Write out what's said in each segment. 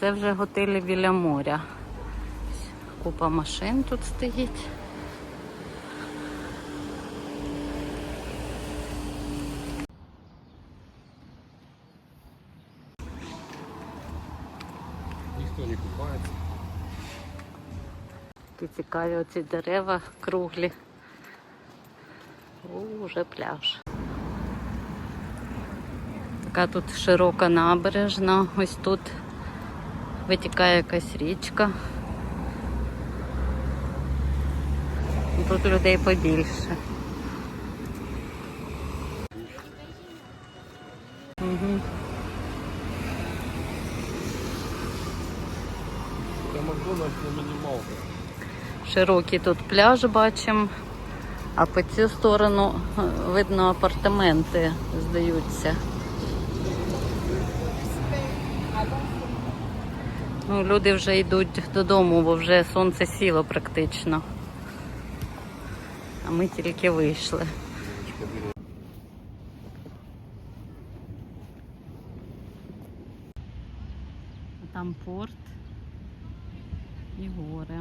Це вже готелі біля моря. Купа машин тут стоїть. Ніхто не купається. Такі цікаві оці дерева круглі. О, вже пляж. Така тут широка набережна. Ось тут витікає якась річка. Тут людей побільше. Угу. Широкий тут пляж бачимо, а по цю сторону е, видно апартаменти здаються. Ну, люди вже йдуть додому, бо вже сонце сіло практично. А ми тільки вийшли. Там порт і гори.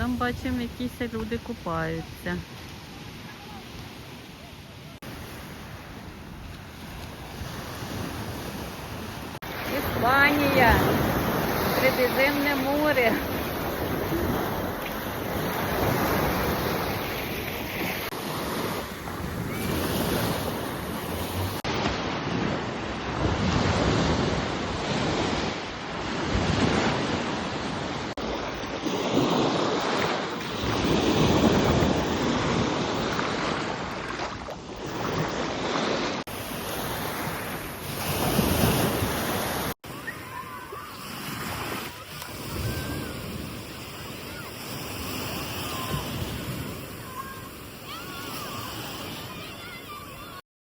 Там бачимо, якісь люди купаються. Іспанія, Середземне море.